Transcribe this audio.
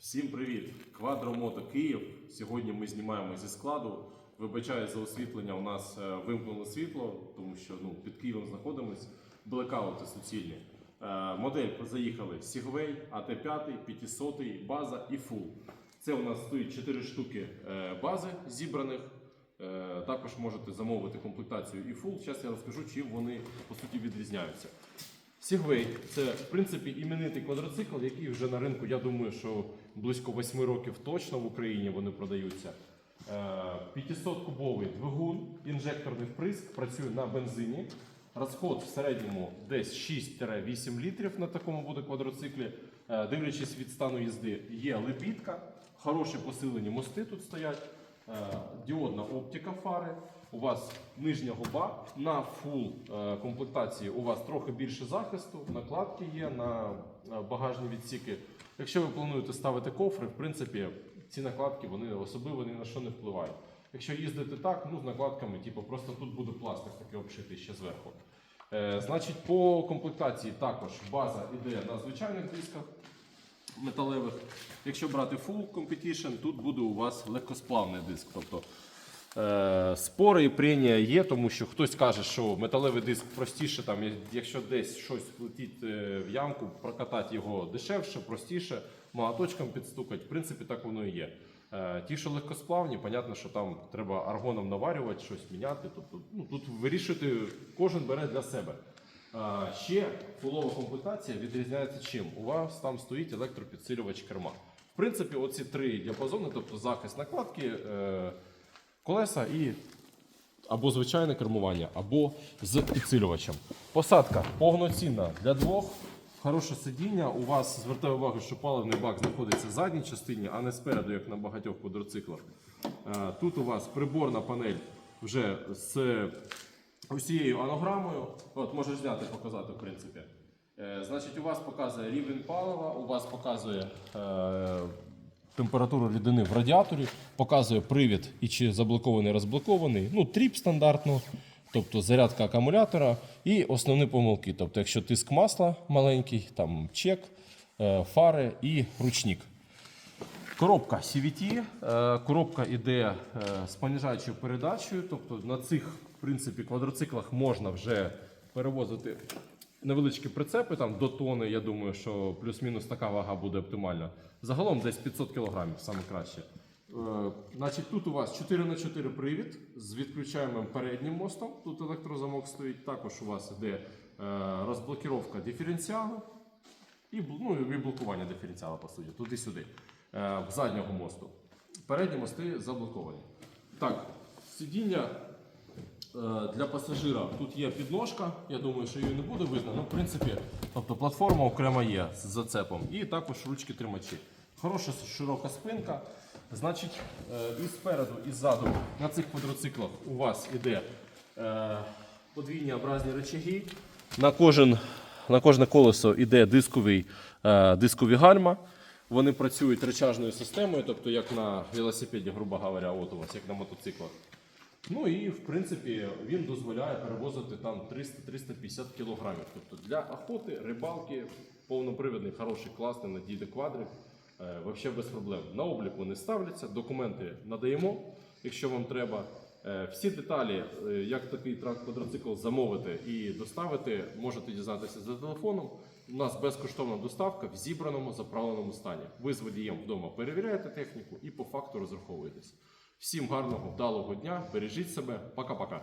Всім привіт! Квадромото Київ. Сьогодні ми знімаємо зі складу. Вибачаю за освітлення. У нас е, вимкнуло світло, тому що ну, під Києвом знаходимось. Блекаути суцільні. Е, модель заїхали Segway, AT5, 500, база і Full. Це у нас стоїть 4 штуки е, бази зібраних. Також можете замовити комплектацію і Full. Зараз я розкажу, чим вони по суті відрізняються. Segway – це в принципі іменитий квадроцикл, який вже на ринку, я думаю, що близько 8 років точно в Україні вони продаються. 500-кубовий двигун, інжекторний вприск, працює на бензині. Розход в середньому десь 6-8 літрів на такому буде квадроциклі. Е, Дивлячись від стану їзди, є лебідка, хороші посилені мости тут стоять, е, діодна оптика фари. У вас нижня губа на фул е, комплектації. У вас трохи більше захисту, накладки є на е, багажні відсіки. Якщо ви плануєте ставити кофри, в принципі, ці накладки вони особливо ні на що не впливають. Якщо їздити так, ну з накладками, типу, просто тут буде пластик такий обшитий ще зверху. Е, значить, по комплектації також база йде на звичайних дисках металевих. Якщо брати Full Competition, тут буде у вас легкосплавний диск. Тобто е, спори і прення є, тому що хтось каже, що металевий диск простіше, там, якщо десь щось летить е, в ямку, прокатати його дешевше, простіше, молоточком підстукати. В принципі, так воно і є. Е, ті, що легкосплавні, понятно, що там треба аргоном наварювати, щось міняти. Тобто, ну, тут вирішити, кожен бере для себе. Ще фулова комплектація відрізняється чим? У вас там стоїть електропідсилювач керма. В принципі, оці три діапазони, тобто захист накладки, е, колеса і або звичайне кермування, або з підсилювачем. Посадка повноцінна для двох. Хороше сидіння. У вас звертаю увагу, що паливний бак знаходиться в задній частині, а не спереду, як на багатьох квадроциклах. Е, Тут у вас приборна панель вже з усією анограмою. От можеш зняти, показати, в принципі. Е, Значить, у вас показує рівень палива, у вас показує е, температуру рідини в радіаторі, показує привід і чи заблокований, розблокований. Ну, тріп стандартно, тобто зарядка акумулятора і основні помилки. Тобто, якщо тиск масла маленький, там чек, е, фари і ручник. Коробка CVT, е, коробка йде е, з понижаючою передачею, тобто на цих в принципі, квадроциклах можна вже перевозити невеличкі прицепи там, до тони. Я думаю, що плюс-мінус така вага буде оптимальна. Загалом десь 500 кг, саме краще. Е, Значить, тут у вас 4х4 привід з відключаємим переднім мостом. Тут електрозамок стоїть. Також у вас йде розблокіровка диференціалу і, ну, і блокування диференціалу, по суті, туди-сюди, в заднього мосту. Передні мости заблоковані. Так, сидіння е, для пасажира тут є підножка. Я думаю, що її не буде видно. Ну, в принципі, тобто платформа окремо є з зацепом. І також ручки тримачі. Хороша широка спинка. Значить, е, і спереду, і ззаду на цих квадроциклах у вас іде е, подвійні образні речаги. На кожен на кожне колесо йде дисковий, е, дискові гальма. Вони працюють речажною системою, тобто як на велосипеді, грубо говоря, от у вас, як на мотоциклах. Ну і в принципі він дозволяє перевозити там 300-350 кілограмів. Тобто для охоти, рибалки, повнопривідний, хороший, класний, надійний квадрик. Е, Вообще без проблем. На облік вони ставляться, документи надаємо, якщо вам треба. Е, Всі деталі, е, як такий квадроцикл замовити і доставити, можете дізнатися за телефоном. У нас безкоштовна доставка в зібраному заправленому стані. Ви з водієм вдома перевіряєте техніку і по факту розраховуєтесь. Всім гарного, вдалого дня, бережіть себе, пока-пока.